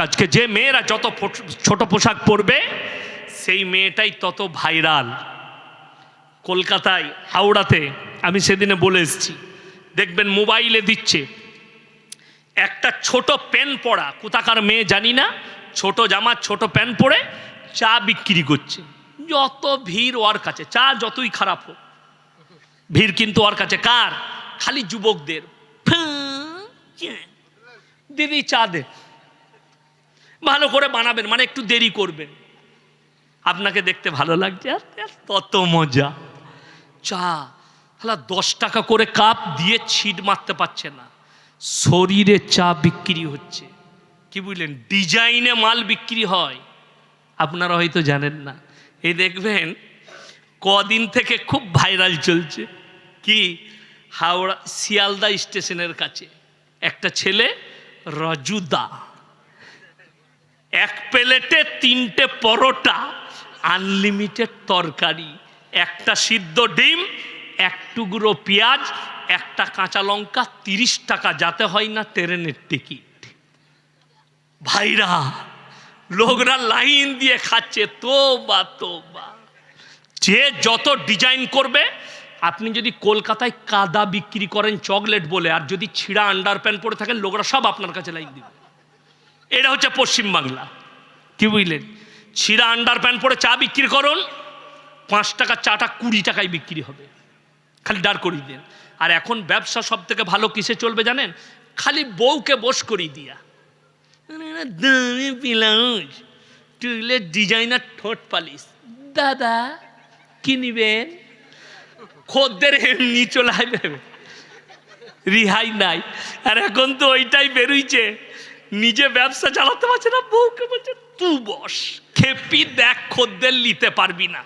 আজকে যে মেয়েরা যত ছোট পোশাক পরবে, সেই মেয়েটাই তত ভাইরাল। কলকাতায়, হাওড়াতে, আমি সেদিনে বলে এসেছি। দেখবেন মোবাইলে দিচ্ছে। একটা ছোট প্যান পরা, কোথাকার মেয়ে জানি না, ছোট জামা, ছোট প্যান পরে চা বিক্রি করছে। যত ভিড় ওর কাছে, চা যতই খারাপ হোক। ভিড় কিন্তু ওর কাছে। কার? খালি যুবকদের। দিদি চা দে। ভালো করে বানাবেন মানে একটু দেরি করবেন। আপনাকে দেখতে ভালো লাগছে? আর তত মজা। চা হ্যাঁ দশ টাকা করে কাপ দিয়ে ছিট মারতে পারছে না। শরীরে চা বিক্রি হচ্ছে। কি বুঝলেন? ডিজাইনে মাল বিক্রি হয়। আপনারা হয়তো জানেন না। এই দেখবেন, কদিন থেকে খুব ভাইরাল চলছে। কি? হাওড়া, শিয়ালদা স্টেশনের কাছে। একটা ছেলে রজুদা এক প্লেটে তিনটে পরোটা আনলিমিটেড তরকারি, একটা সিদ্ধ ডিম, এক টুকরো পেঁয়াজ, একটা কাঁচা লঙ্কা, তিরিশ টাকা, যাতে হয় না ট্রেনের টিকিট। ভাইরা, লোকরা লাইন দিয়ে খাচ্ছে তো বা তো বা যে যত ডিজাইন করবে, আপনি যদি কলকাতায় কাদা বিক্রি করেন চকলেট বলে, আর যদি ছিঁড়া আন্ডার প্যান্ট পরে থাকেন, লোকরা সব আপনার কাছে লাইন দিবে। এটা হচ্ছে পশ্চিমবাংলা কি বুঝলেন? ছিঁড়া আন্ডার প্যান্ট পরে চা বিক্রি করুন, পাঁচ টাকা চাটা কুড়ি টাকায় বিক্রি হবে। খালি দাঁড় করিয়ে দেন। আর এখন ব্যবসা সব থেকে ভালো কিসে চলবে জানেন? খালি বউকে বস করিয়ে দিয়া। দামি ব্লাউজ ডিজাইনার ঠোঁট পালিশ। দাদা, কি নিবেন? খদ্দের এমনি চলে রিহাই নাই। আর এখন তো ওইটাই বেরোইছে। নিজে ব্যবসা চালাতে পারছে না, বউকে বলছে তু বস, খেপি দেখ খদ্দের নিতে পারবি না।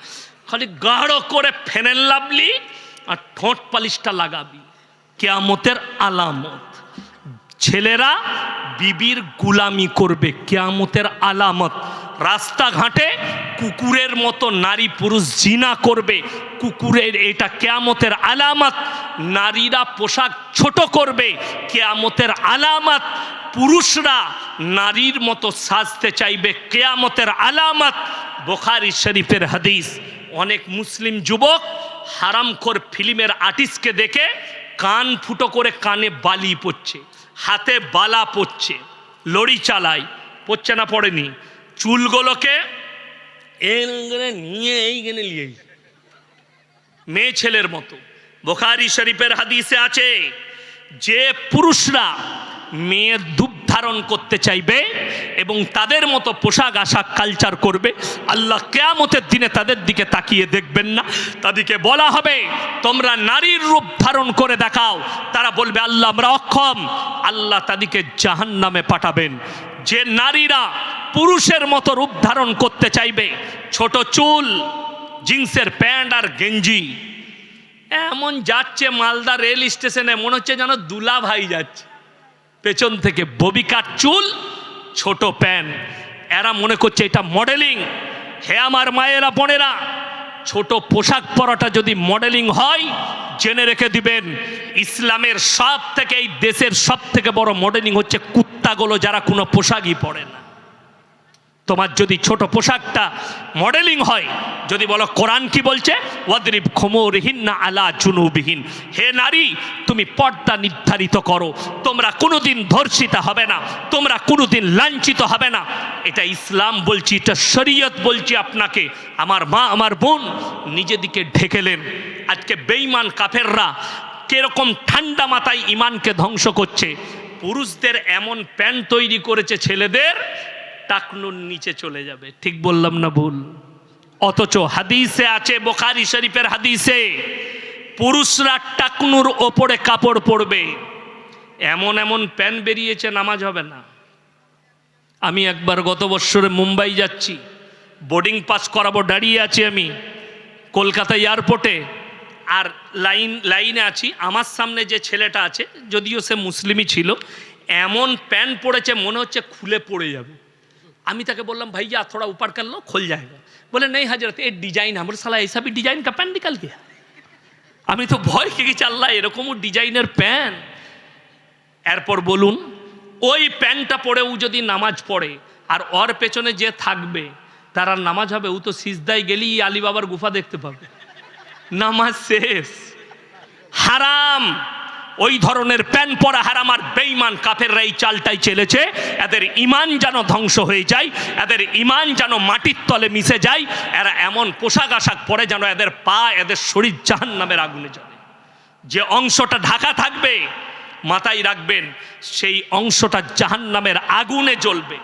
খালি গাঢ় করে ফেনেল লাভলি আর ঠোঁট পালিশটা লাগাবি। কেয়ামতের আলামত। ছেলেরা, বিবির গুলামি করবে, কেয়ামতের আলামত। রাস্তাঘাটে কুকুরের মতো নারী পুরুষ জিনা করবে। কুকুরের এটা কেয়ামতের আলামত। নারীরা পোশাক ছোট করবে। কেয়ামতের আলামত। পুরুষরা নারীর মতো সাজতে চাইবে। কেয়ামতের আলামত। বোখারি শরীফের হাদিস। অনেক মুসলিম যুবক হারামখোর ফিল্মের আর্টিস্টকে দেখে কান ফুটো করে কানে বালি পড়ছে, হাতে বালা পড়ছে, লড়ি চালায়, পড়ছে না, পড়েনি। চুলগুলোকে এইখানে নিয়ে এইখানে নিয়ে মেয়ে ছেলের মতো। বোখারি শরীফের হাদিসে আছে, যে পুরুষরা মেয়ের দুধ ধারণ করতে চাইবে এবং তাদের মতো পোশাক আশাক কালচার করবে, আল্লাহ কেয়ামতের দিনে তাদের দিকে তাকিয়ে দেখবেন না। তাদেরকে বলা হবে, তোমরা নারীর রূপ ধারণ করে দেখাও। তারা বলবে, আল্লাহ, আমরা অক্ষম। আল্লাহ তাদেরকে জাহান নামে পাঠাবেন। যে নারীরা পুরুষের মতো রূপ ধারণ করতে চাইবে। ছোট চুল, জিন্সের প্যান্ট আর গেঞ্জি। এমন যাচ্ছে মালদা রেল স্টেশনে, মনে হচ্ছে যেন দুলা ভাই যাচ্ছে। পেছন থেকে ববিকার চুল, ছোট প্যান্ট। এরা মনে করছে এটা মডেলিং। হে আমার মায়েরা, বোনেরা, ছোট পোশাক পরাটা যদি মডেলিং হয়, জেনে রেখে দিবেন, ইসলামের সব থেকে এই দেশের সব থেকে বড় মডেলিং হচ্ছে কুত্তাগুলো যারা কোনো পোশাকই পরে না। তোমার যদি ছোট পোশাকটা মডেলিং হয়, যদি বলো কোরআন কি বলছে? ওয়াদরিব খোমরহীন না আলা জুনুবিহীন। হে নারী, তুমি পর্দা নির্ধারিত করো। তোমরা কোনোদিন ধর্ষিতা হবে না, তোমরা কোনোদিন লাঞ্ছিত হবে না। এটা ইসলাম বলছি, এটা শরীয়ত বলছি আপনাকে। আমার মা, আমার বোন নিজেদিকে ঢেকেলেন। আজকে বেঈমান কাফেররা কীরকম ঠান্ডা মাথায় ইমানকে ধ্বংস করছে। পুরুষদের এমন প্যান্ট তৈরি করেছে ছেলেদের টাকনুর নিচে চলে যাবে। ঠিক বললাম না ভুল? অথচ হাদিসে আছে, বোখারি শরীফের হাদিসে, পুরুষরা টাকনুর ওপরে কাপড় পরবে। এমন এমন প্যান বেরিয়েছে, নামাজ হবে না। আমি একবার গত বৎসরে মুম্বাই যাচ্ছি, বোর্ডিং পাস করাবো দাঁড়িয়ে আছি আমি কলকাতা এয়ারপোর্টে, আর লাইন, লাইনে আছি। আমার সামনে যে ছেলেটা আছে, যদিও সে মুসলিমই ছিল, এমন প্যান্ট পড়েছে মনে হচ্ছে খুলে পড়ে যাবে। আমি তাকে বললাম ভাইয়া थोड़ा ऊपर कर लो खुल जाएगा बोले नहीं हजरत ये डिजाइन है बोले साला ऐसा भी डिजाइन का पैन निकल गया আমি তো ভয় খেয়ে চাল্লা এরকমও ডিজাইনের প্যান এরপর বলুন ওই প্যান্টটা পরেও যদি নামাজ পড়ে আর ওর পেছনে যে থাকবে তার আর নামাজ হবে ও তো সিজদায় গেলেই আলিবাবার গুফা দেখতে পাবে নামাজ শেষ হারাম ওই ধরনের প্যান্ট পরা হারাম আর বেইমান কাফেররা এই চালটাই চেলেছে। এদের ইমান যেন ধ্বংস হয়ে যায়, এদের ইমান যেন মাটির তলে মিশে যায়, এরা এমন পোশাক আশাক পরে যেন এদের পা, এদের শরীর জাহান নামের আগুনে জ্বলে। যে অংশটা ঢাকা থাকবে, মাথায় রাখবেন, সেই অংশটা জাহান নামের আগুনে জ্বলবে।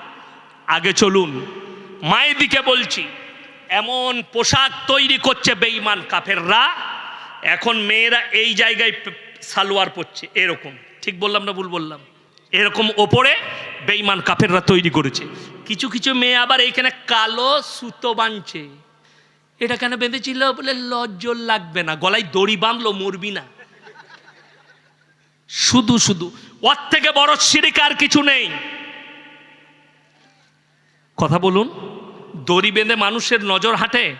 আগে চলুন, মায়ের দিকে বলছি, এমন পোশাক তৈরি করছে বেঈমান কাফেররা, এখন মেয়েরা এই জায়গায় সালোয়ার পরছে, এরকম। ঠিক বললাম না ভুল বললাম? এরকম ওপরে বেঈমান কাফেররা তৈরি করেছে। কিছু কিছু মেয়ে আবার এইখানে কালো সুতো বাঁধছে। এটা কেন বেঁধেছিল বলে লজ্জল লাগবে না। গলায় দড়ি বাঁধলো, মরবি না। শুধু শুধু। ওর থেকে বড় সিরিক আর কিছু নেই। কথা বলুন, দড়ি বেঁধে মানুষের নজর হাঁটে?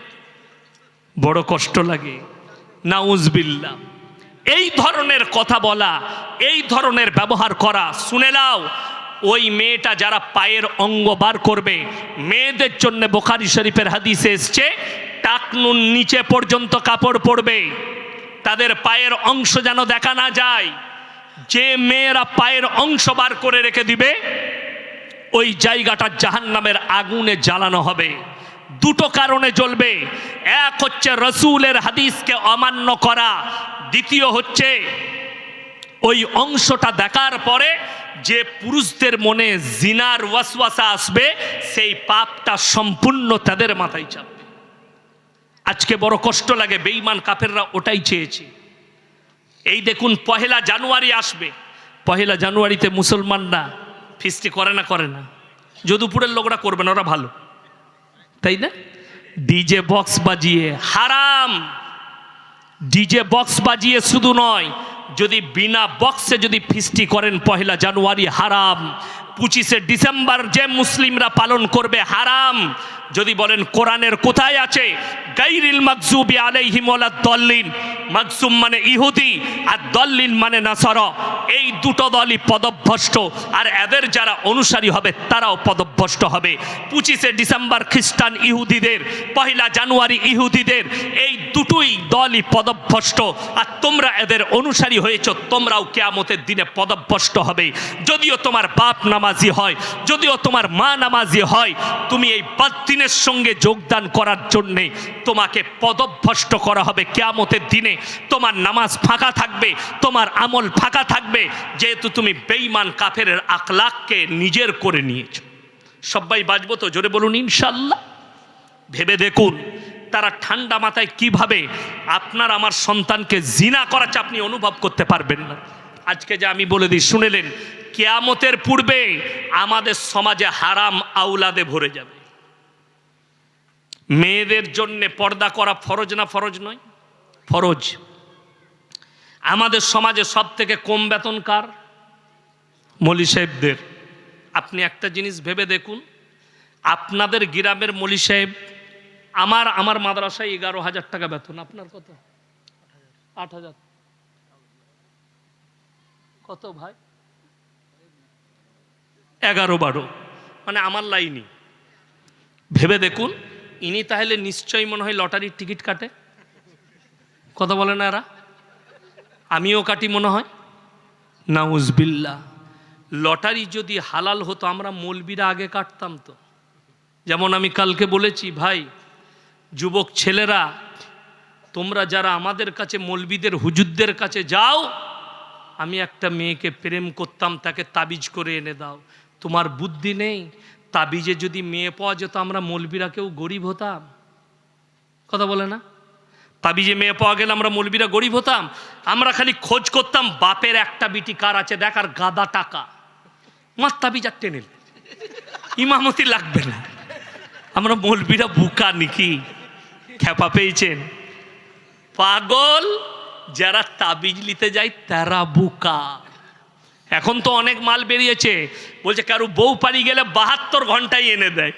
বড় কষ্ট লাগে। নাউজবিল্লা এই ধরনের কথা বলা, এই ধরনের ব্যবহার করা, শুনে নাও। ওই মেয়েটা যারা পায়ের অঙ্গ বার করবে, মেয়েদের জন্য বোখারি শরীফের হাদিসে এসছে টাকনুন নিচে পর্যন্ত কাপড় পরবে। তাদের পায়ের অংশ যেন দেখা না যায়। যে মেয়েরা পায়ের অংশ বার করে রেখে দিবে, ওই জায়গাটা জাহান নামের আগুনে জ্বালানো হবে। দুটো কারণে জ্বলবে। এক হচ্ছে রসুলের হাদিসকে অমান্য করা দ্বিতীয় হচ্ছে, ওই অংশটা দেখার পরে যে পুরুষদের মনে জিনার ওয়াসওয়াসা আসবে, সেই পাপটা সম্পূর্ণ তাদের মাথায় চাপবে। আজকে বড় কষ্ট লাগে, বেঈমান কাফেররা ওটাই চেয়েছে। এই দেখুন, পহেলা জানুয়ারি আসবে। পহেলা জানুয়ারিতে মুসলমানরা ফিস্টি করে না করে না। যদুপুরের লোকরা করবে না, ওরা ভালো। তাই না? ডিজে বক্স বাজিয়ে, হারাম! ডিজে বক্স বাজিয়ে শুধু নয় যদি বিনা বক্সে যদি ফিস্টি করেন পহেলা জানুয়ারি হারাম। পঁচিশে ডিসেম্বর যে মুসলিমরা পালন করবে হারাম। যদি বলেন কোরআনের কোথায় আছে? গাইরিল মাকজুবি আলাইহিম ওয়ালাদ দল্লিন। মাকজুম মানে ইহুদি আর দল্লিন মানে নাসর। এই দুটো দলই পদভ্রষ্ট আর এদের যারা অনুসারী হবে তারাও পদভ্রষ্ট হবে। পঁচিশে ডিসেম্বর খ্রিস্টান ইহুদিদের পহিলা জানুয়ারি ইহুদিদের, এই দুটোই দলই পদভ্রষ্ট। আর তোমরা এদের অনুসারী হয়েছ, তোমরাও কেয়ামতের দিনে পদভ্রষ্ট হবে। যদিও তোমার বাপ নামাজি হয়, যদিও তোমার মা নামাজি হয়, তুমি এই বাদ্দিনের সঙ্গে যোগদান করার জন্যে তোমাকে পদভ্রষ্ট করা হবে কেয়ামতের দিনে। তোমার নামাজ ফাঁকা থাকবে, তোমার আমল ফাঁকা থাকবে, যেহেতু তুমি বেঈমান কাফের আকলাককে নিজের করে নিয়েছো। সবাই বাজবো তো, জোরে বলুন ইনশাল্লাহ ভেবে দেখুন, তারা ঠান্ডা মাথায় কীভাবে আপনার আমার সন্তানকে জিনা করাচ্ছে আপনি অনুভব করতে পারবেন না। আজকে যে আমি বলে দিই শুনেলেন কেয়ামতের পূর্বে আমাদের সমাজে হারাম আউলাদে ভরে যাবে। মেয়েদের জন্যে পর্দা করা ফরজ না ফরজ নয়? ফরজ। আমাদের সমাজে সব থেকে কম বেতন কার মলি সাহেবদের। আপনি একটা জিনিস ভেবে দেখুন, আপনাদের গ্রামের মলি সাহেব আমার আমার মাদ্রাসায় এগারো হাজার টাকা বেতন, আপনার কত? আট হাজার। কত ভাই? এগারো বারো। মানে আমার লাইনই। ভেবে দেখুন, ইনি তাহলে নিশ্চয়ই মনে হয় লটারির টিকিট কাটে। কথা বলে না এরা? আমিও কাটি মনে হয়। নাউজবিল্লা লটারি যদি হালাল হতো, আমরা মলবিরা আগে কাটতাম তো। যেমন আমি কালকে বলেছি, ভাই, যুবক ছেলেরা, তোমরা যারা আমাদের কাছে, মলবিদের, হুজুরদের কাছে যাও, আমি একটা মেয়েকে প্রেম করতাম, তাকে তাবিজ করে এনে দাও। তোমার বুদ্ধি নেই, তাবিজে যদি মেয়ে পাওয়া যেত, আমরা মলবিরা কেউ গরিব হতাম। কথা বলে না? তাবিজে মেয়ে পাওয়া গেলে আমরা মলবিরা গরিব হতাম। আমরা খালি খোঁজ করতাম, বাপের একটা বিটি কার আছে দেখার গাদা টাকা। মার তাবিজ আর টেনে ইমামতি লাগবে না। আমরা মলবিরা বুকা নিকি। খেপা পেয়েছেন। পাগল, যারা তাবিজ নিতে যায়, তারা বুকা। এখন তো অনেক মাল বেরিয়েছে। বলছে, কারও বউ পারি গেলে বাহাত্তর ঘন্টায় এনে দেয়।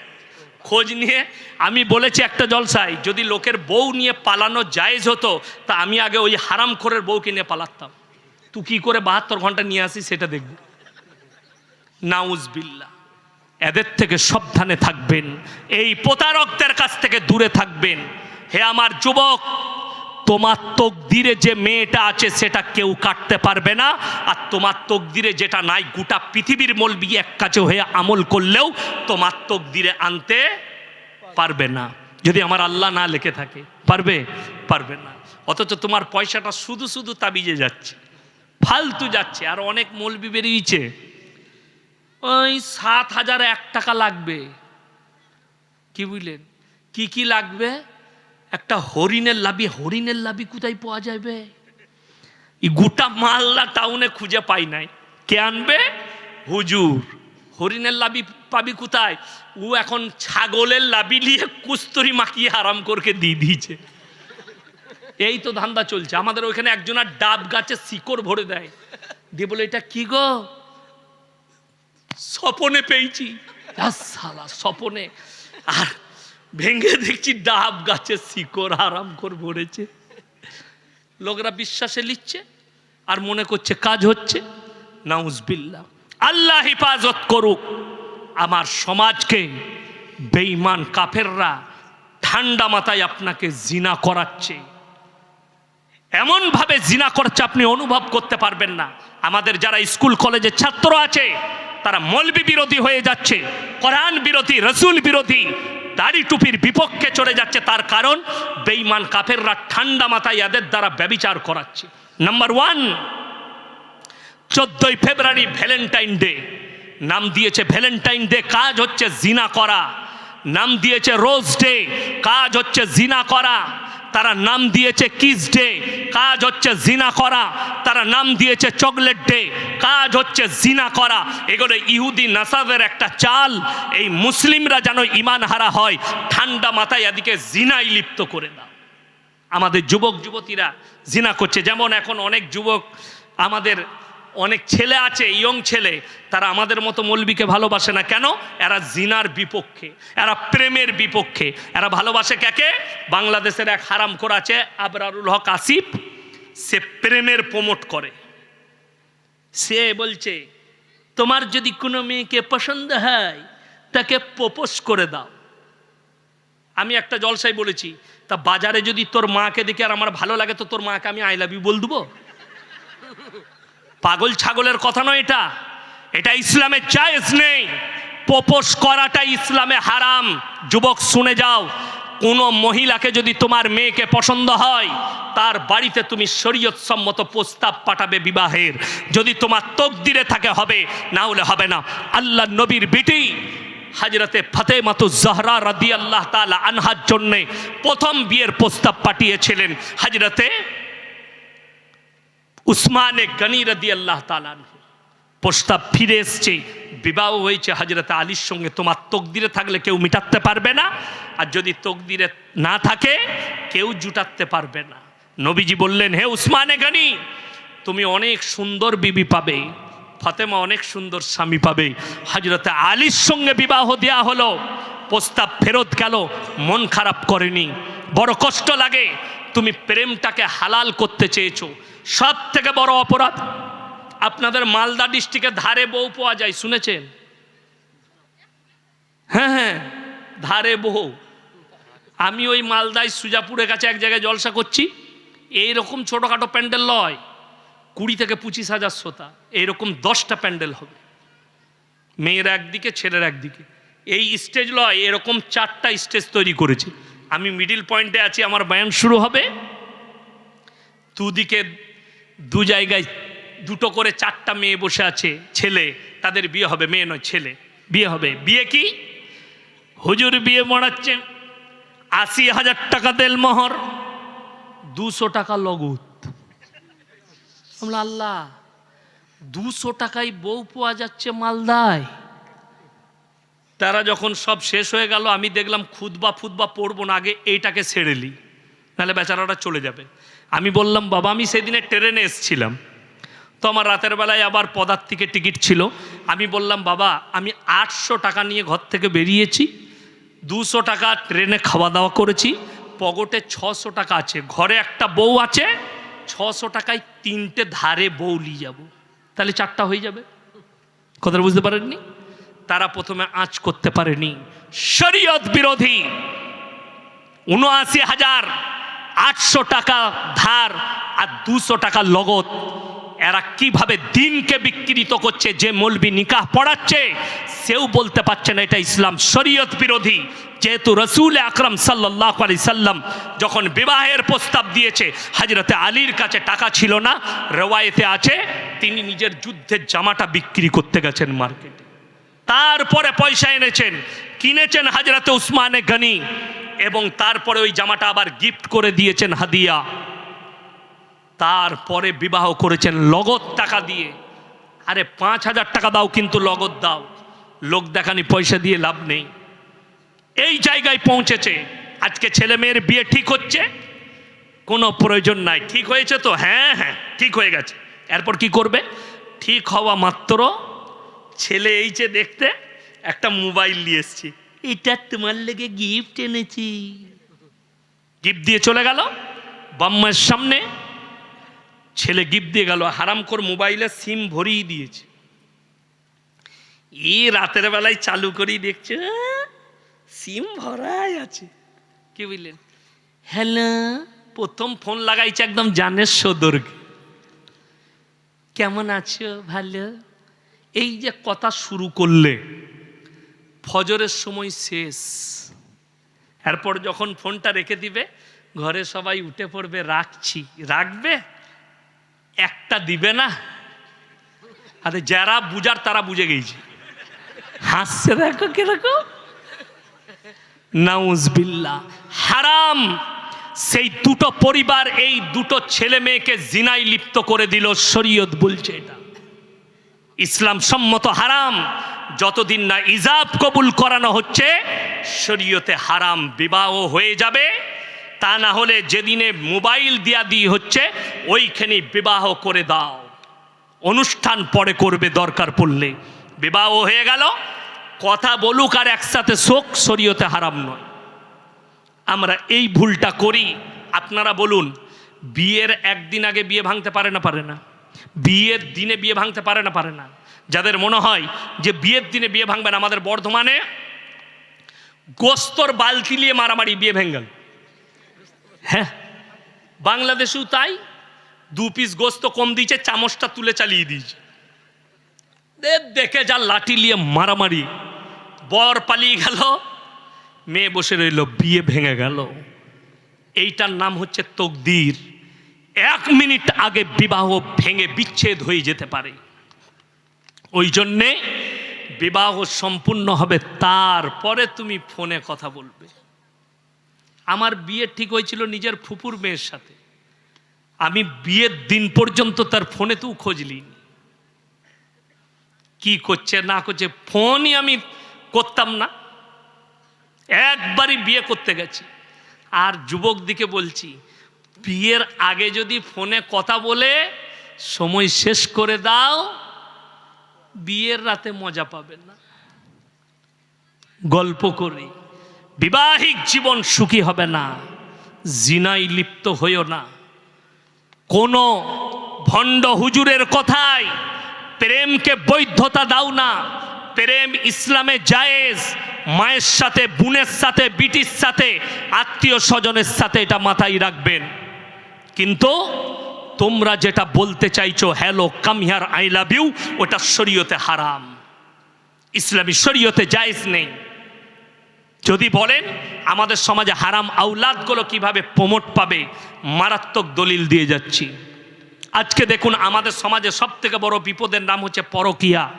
খোঁজ নিয়ে আমি বলেছি একটা জলসায়, যদি লোকের বউ নিয়ে পালানো জায়েজ হতো, তা আমি আগে ওই হারাম খোরের বউকে নিয়ে পালাতাম। তুই কী করে বাহাত্তর ঘণ্টা নিয়ে আসিস সেটা দেখব। নাউজবিল্লা এদের থেকে সাবধানে থাকবেন। এই প্রতারকদের কাছ থেকে দূরে থাকবেন। হে আমার যুবক তোমার তকদিরে যে মেয়েটা আছে, সেটা কেউ কাটতে পারবে না। আর তোমার তকদিরে যেটা নাই, গোটা পৃথিবীর মলবি এক কাছে হয়ে আমল করলেও তোমার তকদিরে আনতে পারবে না। যদি আমার আল্লাহ না লেখে থাকে, পারবে? পারবে না। অথচ তোমার পয়সাটা শুধু শুধু তাবিজে যাচ্ছে। ফালতু যাচ্ছে, আর অনেক মলবি বেরিয়েছে। ওই সাত হাজার এক টাকা লাগবে। কি বুঝলেন? কি কি লাগবে? একটা হরিণের লাবি হরিণের লাবি কোথায় পাওয়া যাবে? এই গোটা মালদা টাউনে খুঁজে পাই নাই। কে আনবে? হুজুর। হরিণের লাবি পাবি কোথায়? ও এখন ছাগলের লাবি নিয়ে কুস্তরি মাখিয়ে আরাম করকে দিয়ে দিয়েছে। এই তো ধান্দা চলছে। আমাদের ওইখানে একজনের ডাব গাছে শিকড় ভরে দেয়। দিয়ে বলে, এটা কি গো? স্বপনে পেয়েছি। শালা, স্বপনে। আর ভেঙে দেখছি ডাব গাছে শিকড়, আরাম করে ভরেছে। লোকরা বিশ্বাসে লিখছে আর মনে করছে কাজ হচ্ছে। নাউজবিল্লা আল্লাহ হেফাজত করুক। আমার সমাজকে বেঈমান কাফেররা ঠান্ডা মাথায় আপনাকে জিনা করাচ্ছে। এমনভাবে জিনা করছে আপনি অনুভব করতে পারবেন না। আমাদের যারা স্কুল কলেজের ছাত্র আছে, তারা মলবি বিরোধী হয়ে যাচ্ছে, কোরআন বিরোধী, রসুল বিরোধী দাড়ি টুপির বিপক্ষে চলে যাচ্ছে তার কারণ বেইমান কাফেররা ঠান্ডা মাথায় এদের দ্বারা ব্যবিচার করাচ্ছে। নাম্বার ওয়ান চোদ্দই ফেব্রুয়ারি ভ্যালেন্টাইন ডে। নাম দিয়েছে ভ্যালেন্টাইন ডে, কাজ হচ্ছে জিনা করা। নাম দিয়েছে রোজ ডে, কাজ হচ্ছে জিনা করা। তারা নাম দিয়েছে কিস ডে। কাজ হচ্ছে জিনা করা। তারা নাম দিয়েছে চকলেট ডে। কাজ হচ্ছে জিনা করা। এগুলো ইহুদি নাসাবের একটা চাল। এই মুসলিমরা যেন ইমান হারা হয়, ঠান্ডা মাথায় এদিকে জিনাই লিপ্ত করে দাও। আমাদের যুবক যুবতীরা জিনা করছে। যেমন এখন অনেক যুবক আমাদের অনেক ছেলে আছে, ইয়ং ছেলে, তারা আমাদের মতো মৌলবীকে ভালোবাসে না। কেন? এরা জিনার বিপক্ষে, এরা প্রেমের বিপক্ষে। এরা ভালোবাসে কাকে? বাংলাদেশের এক হারাম করা আছে, আবরারুল হক আসিফ। সে প্রেমের প্রমোট করে। সে বলছে, তোমার যদি কোনো মেয়েকে পছন্দ হয়, তাকে প্রপোজ করে দাও। আমি একটা জলসাই বলেছি, তা বাজারে যদি তোর মাকে দেখে আর আমার ভালো লাগে, তো তোর মাকে আমি আই লাভ ইউ বল দেবো? পাগল ছাগলের কথা নয় এটা। এটা ইসলামে চাইজ নেই। প্রপোজ করাটা ইসলামে হারাম। যুবক, শুনে যাও। কোনো মহিলাকে যদি তোমার মেয়েকে পছন্দ হয়, তার বাড়িতে তুমি শরীয়ত সম্মত প্রস্তাব পাঠাবে বিবাহের। যদি তোমার তকদিরে থাকে, হবে। না হলে হবে না। আল্লাহ নবীর বিটি, হাজরতে ফতে মাতু জহরা রাদি আল্লাহ তালা আনহার জন্যে প্রথম বিয়ের প্রস্তাব পাঠিয়েছিলেন। হাজরতে উসমানে গনি রদি আল্লাহ তালান প্রস্তাব ফিরে এসছে, বিবাহ হয়েছে হজরত আলীর সঙ্গে। তোমার তকদিরে থাকলে কেউ মিটাতে পারবে না, আর যদি তকদিরে না থাকে, কেউ জুটাতে পারবে না। নবীজি বললেন, হে উসমানে গনি, তুমি অনেক সুন্দর বিবি পাবে, ফাতেমা অনেক সুন্দর স্বামী পাবে। হজরতে আলীর সঙ্গে বিবাহ দেয়া হলো, প্রস্তাব ফেরত গেল, মন খারাপ করেনি। বড় কষ্ট লাগে, তুমি প্রেমটাকে হালাল করতে চেয়েছো সব থেকে বড় অপরাধ? আপনাদের মালদা ডিস্ট্রিক্টের ধারে বউ পাওয়া যায়, শুনেছেন? হ্যাঁ হ্যাঁ ধারে বউ। আমি ওই মালদায় সুজাপুরের কাছে এক জায়গায় জলসা করছি, এইরকম ছোটোখাটো প্যান্ডেল লয় কুড়ি থেকে পঁচিশ হাজার শ্রোতা, এইরকম দশটা প্যান্ডেল হবে। মেয়ের একদিকে, ছেলের একদিকে। এই স্টেজ লয় এরকম চারটা স্টেজ তৈরি করেছে। আমি মিডিল পয়েন্টে আছি, আমার ব্যায়াম শুরু হবে। দুদিকে দু জায়গায় দুটো করে চারটা মেয়ে বসে আছে, ছেলে, তাদের বিয়ে হবে, মেয়ে নয়, ছেলে। বিয়ে হবে। বিয়ে কি? হুজুর বিয়ে মরাচ্ছে, আশি হাজার টাকা তেল মোহর, দুশো টাকা লগত। আল্লাহ, দুশো টাকায় বউ পাওয়া যাচ্ছে মালদায়। তারা যখন সব শেষ হয়ে গেল, আমি দেখলাম খুদবা ফুদবা পড়ব না, আগে এইটাকে ছেড়ে লি নাহলে বেচারাটা চলে যাবে। আমি বললাম, বাবা, আমি সেদিনে ট্রেনে এসছিলাম। তো আমার রাতের বেলায় আবার পদার্থিকের টিকিট ছিল। আমি বললাম, বাবা, আমি আটশো টাকা নিয়ে ঘর থেকে বেরিয়েছি। দুশো টাকা ট্রেনে খাওয়া দাওয়া করেছি। পকেটে ছশো টাকা আছে। ঘরে একটা বউ আছে। ছশো টাকায় তিনটে ধারে বউ নিয়ে যাব। তাহলে চারটা হয়ে যাবে। কথাটা বুঝতে পারেননি? তারা প্রথমে আঁচ করতে পারেনি। শরীয়ত বিরোধী উনআশি হাজার আটশো টাকা ধার আর দুশো টাকা লগত এরা কীভাবে দিনকে বিকৃত করছে, যে মলবি নিকাহ পড়াচ্ছে, সেও বলতে পারছে না এটা ইসলাম শরীয়ত বিরোধী। যেহেতু রসুল আকরম সাল্লাহ আলি সাল্লাম যখন বিবাহের প্রস্তাব দিয়েছে হাজরতে আলীর কাছে টাকা ছিল না, রেওয়ায়েতে আছে, তিনি নিজের যুদ্ধের জামাটা বিক্রি করতে গেছেন মার্কেটে। তারপরে পয়সা এনেছেন। কিনেছেন হাজরাতে উসমানে গনি। এবং তারপরে ওই জামাটা আবার গিফট করে দিয়েছেন হাদিয়া। তারপরে বিবাহ করেছেন লগদ টাকা দিয়ে। আরে পাঁচ হাজার টাকা দাও কিন্তু লগদ দাও। লোক দেখানি পয়সা দিয়ে লাভ নেই। এই জায়গায় পৌঁছেছে। আজকে ছেলে মেয়ের বিয়ে ঠিক হচ্ছে? কোনো প্রয়োজন নাই। ঠিক হয়েছে তো? হ্যাঁ হ্যাঁ ঠিক হয়ে গেছে। এরপর কি করবে? ঠিক হওয়া মাত্র ছেলে এই যে দেখতে একটা মোবাইল নিয়ে এসছি। এটা তোমার লেগে গিফট এনেছি। গিফট দিয়ে চলে গেল বাম্মার সামনে ছেলে গিফট দিয়ে গেল হারাম কর মোবাইলে সিম ভরিয়ে দিয়েছে। ই রাতের বেলায় চালু করেই দেখছে? সিম ভরাই আছে। কি বুঝলেন হ্যালো প্রথম ফোন লাগাইছে একদম জানের সদর্গে কেমন আছো? ভালো? এই যে কথা শুরু করলে ফজরের সময় শেষ। এরপর যখন ফোনটা রেখে দিবে, ঘরে সবাই উঠে পড়বে, রাখছি। রাখবে? একটা দিবে না। আরে যারা বুঝার তারা বুঝে গেছে। হাসছে দেখো কীরকম। নাউজবিল্লা হারাম। সেই দুটো পরিবার, এই দুটো ছেলে মেয়েকে জিনাই লিপ্ত করে দিল। শরীয়ত বলছে এটা। ইসলাম সম্মত হারাম। যতদিন না ইজাব কবুল করানো হচ্ছে, শরীয়তে হারাম বিবাহ হয়ে যাবে। তা না হলে যেদিনে মোবাইল দিয়া দিয়ে হচ্ছে ওইখানে বিবাহ করে দাও। অনুষ্ঠান পরে করবে দরকার পড়লে। বিবাহ হয়ে গেল, কথা বলুক আর একসাথে শোক, শরীয়তে হারাম নয়। আমরা এই ভুলটা করি। আপনারা বলুন, বিয়ের একদিন আগে বিয়ে ভাঙতে পারে না পারে না। বিয়ের দিনে বিয়ে ভাঙতে পারে না পারে না। যাদের মনে হয় যে বিয়ের দিনে বিয়ে ভাঙবেন আমাদের বর্ধমানে গোস্তর বালতি নিয়ে মারামারি বিয়ে ভেঙে হ্যাঁ বাংলাদেশেও তাই, দু পিস গোস্ত কম দিয়েছে, চামচটা তুলে চালিয়ে দিয়েছে। দেখে যা লাঠি নিয়ে মারামারি। বর পালিয়ে গেল, মেয়ে বসে রইল, বিয়ে ভেঙে গেল। এইটার নাম হচ্ছে তকদির। এক মিনিট আগে বিবাহ ভেঙে বিচ্ছেদ হয়ে যেতে পারে। ওই জন্যে বিবাহ সম্পূর্ণ হবে, তারপরে তুমি ফোনে কথা বলবে। আমার বিয়ে ঠিক হয়েছিল নিজের ফুপুর মেয়ের সাথে। আমি বিয়ের দিন পর্যন্ত তার ফোনে তো খোঁজলি কি করছে, না করছে, ফোনই আমি করতাম না। একবারই বিয়ে করতে গেছি। আর যুবক দিকে বলছি, বিয়ের আগে যদি ফোনে কথা বলে, সময় শেষ করে দাও বিয়ের রাতে মজা পাবেন না। গল্প করি, বিবাহিক জীবন সুখী হবে না, জিনাই লিপ্ত হইও না। কোনো ভণ্ড হুজুরের কথায় প্রেমকে বৈধতা দাও না। প্রেম ইসলামে জায়েজ, মায়ের সাথে, বোনের সাথে, বিটির সাথে, আত্মীয় স্বজনের সাথে এটা মাথায় রাখবেন। কিন্তু তোমরা যেটা বলতে চাইছো hello come here I love you ওটা শরীয়তে হারাম। ইসলামী শরীয়তে জায়েজ নেই। যদি বলেন, আমাদের সমাজে হারাম আউলাদগুলো কীভাবে প্রমোট পাবে? মারাত্মক দলিল দিয়ে যাচ্ছি। আজকে দেখুন, আমাদের সমাজে সব থেকে বড় বিপদের নাম হচ্ছে পরকিয়া।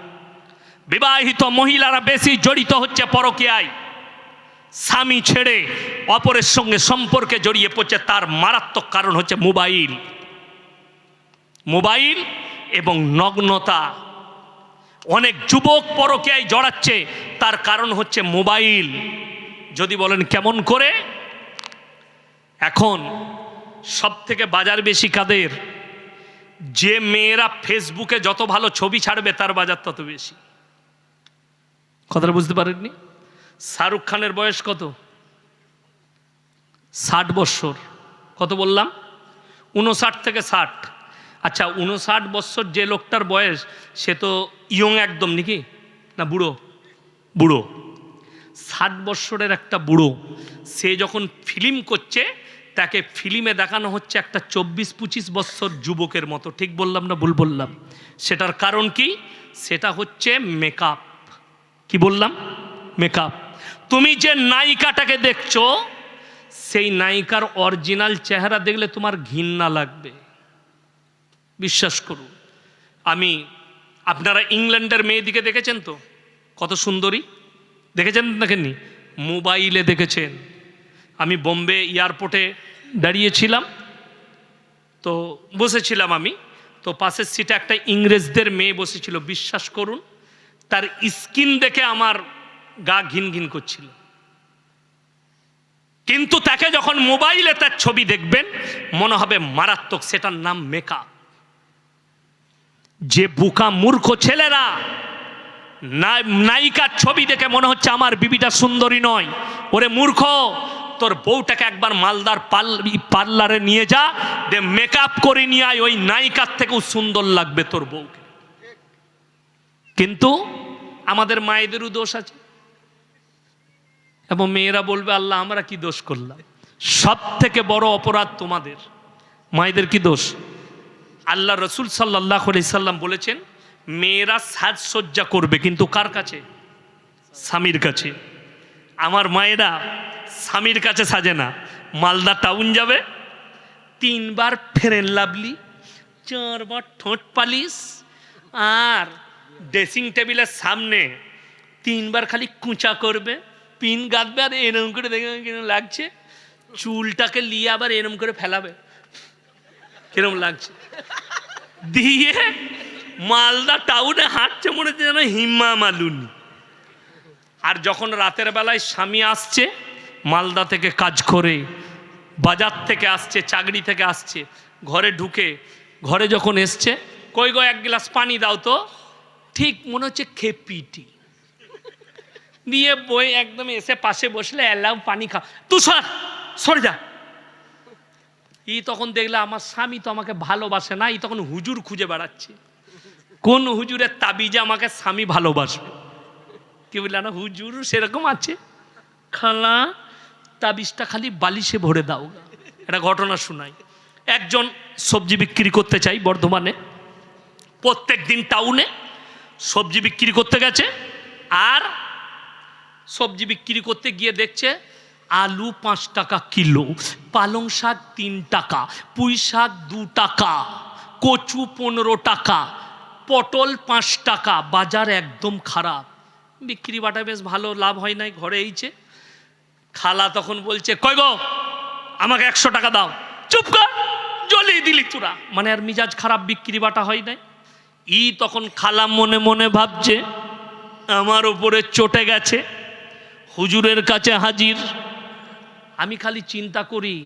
বিবাহিত মহিলারা বেশি জড়িত হচ্ছে পরকিয়ায়। স্বামী ছেড়ে অপরের সঙ্গে সম্পর্কে জড়িয়ে পড়ছে, তার মারাত্মক কারণ হচ্ছে মোবাইল। মোবাইল এবং নগ্নতা। অনেক যুবক পরকীয়ায় জড়াচ্ছে, তার কারণ হচ্ছে মোবাইল। যদি বলেন কেমন করে? এখন সব থেকে বাজার বেশি কাদের? যে মেয়েরা ফেসবুকে যত ভালো ছবি ছাড়বে, তার বাজার তত বেশি। কথাটা বুঝতে পারেননি? শাহরুখ খানের বয়স কত? ষাট বৎসর কত বললাম? উনষাট থেকে ষাট। আচ্ছা উনষাট বছর যে লোকটার বয়স, সে তো ইয়ং একদম নাকি? না বুড়ো? বুড়ো। ষাট বৎসরের একটা বুড়ো, সে যখন ফিল্ম করছে, তাকে ফিল্মে দেখানো হচ্ছে একটা চব্বিশ পঁচিশ বৎসর যুবকের মতো। ঠিক বললাম না ভুল বললাম? সেটার কারণ কি? সেটা হচ্ছে মেকআপ কি বললাম? মেকআপ তুমি যে নায়িকাটাকে দেখছ, সেই নায়িকার অরিজিনাল চেহারা দেখলে তোমার ঘৃণা লাগবে। বিশ্বাস করুন। আমি, আপনারা ইংল্যান্ডের মেয়েদিকে দেখেছেন তো? কত সুন্দরী। দেখেছেন দেখেননি? মোবাইলে দেখেছেন। আমি বোম্বে এয়ারপোর্টে দাঁড়িয়েছিলাম। তো বসেছিলাম আমি। তো পাশের সিটে একটা ইংরেজদের মেয়ে বসেছিল, বিশ্বাস করুন। তার স্কিন দেখে আমার গা ঘিন ঘিন করছিল। কিন্তু তাকে যখন মোবাইলে তার ছবি দেখবেন, মনে হবে মারাত্মক, সেটার নাম মেকআপ যে বুকা মূর্খ ছেলেরা নায়িকার ছবি দেখে মনে হচ্ছে আমার বিবিটা সুন্দরী নয়। ওরে মূর্খ, তোর বউটাকে একবার মালদার পার্লারে নিয়ে যা, দে মেকআপ করে নিয়ে আয়, ওই নায়িকার থেকেও সুন্দর লাগবে তোর বউকে। কিন্তু আমাদের মায়েদেরও দোষ আছে। এবং মেয়েরা বলবে, আল্লাহ, আমরা কি দোষ করলাম? সব থেকে বড় অপরাধ তোমাদের। মায়েদের কি দোষ? আল্লাহ রসুল সাল্লাহ সাল্লাম বলেছেন, মেয়েরা সাজসজ্জা করবে। কিন্তু কার কাছে? স্বামীর কাছে। আমার মায়েরা স্বামীর কাছে সাজে না। মালদা টাউন যাবে, তিনবার ফেরেন লাভলি, চারবার ঠোঁট পালিশ, আর ড্রেসিং টেবিলের সামনে তিনবার খালি কুঁচা করবে, পিন গাঁদবে আর এরম করে দেখে কিরম লাগছে। চুলটাকে নিয়ে আবার এরম করে ফেলাবে। কিরম লাগছে? দিয়ে মালদা টাউনে হাঁটছে মনে হচ্ছে যেন হিম্মা মালুনি। আর যখন রাতের বেলায় স্বামী আসছে, মালদা থেকে কাজ করে, বাজার থেকে আসছে, চাকরি থেকে আসছে, ঘরে ঢুকে, ঘরে যখন এসছে, কই গো, এক গ্লাস পানি দাও তো। ঠিক মনে হচ্ছে খেপিটি। দিয়ে বই একদম এসে পাশে বসলে এলাম পানি খা তুই সর সরে যা। ই তখন দেখলে আমার স্বামী তো আমাকে ভালোবাসে না, ই তখন হুজুর খুঁজে বেড়াচ্ছে। কোন হুজুরের তাবিজে আমাকে স্বামী ভালোবাসবে? কি বললে না হুজুর সেরকম আছে। খালা, তাবিজটা খালি বালিশে ভরে দাও একটা ঘটনা শোনাই। একজন সবজি বিক্রি করতে চাই বর্ধমানে। প্রত্যেক দিন টাউনে সবজি বিক্রি করতে গেছে, আর সবজি বিক্রি করতে গিয়ে দেখছে আলু পাঁচ টাকা কিলো, পালং শাক তিন টাকা, পুঁই শাক দু টাকা, কচু পনেরো টাকা, পটল পাঁচ টাকা, বাজার একদম খারাপ। বিক্রি বাটা বেশ ভালো, লাভ হয় নাই, ঘরে এইছে খালা তখন বলছে, কই গো, আমাকে একশো টাকা দাও, চুপ কর, জ্বলিয়ে দিলি তোরা। মানে আর মিজাজ খারাপ, বিক্রি বাটা হয় নাই। ই তখন খালা মনে মনে ভাবছে, আমার ওপরে চটে গেছে, হুজুরের কাছে হাজির। আমি খালি চিন্তা করি।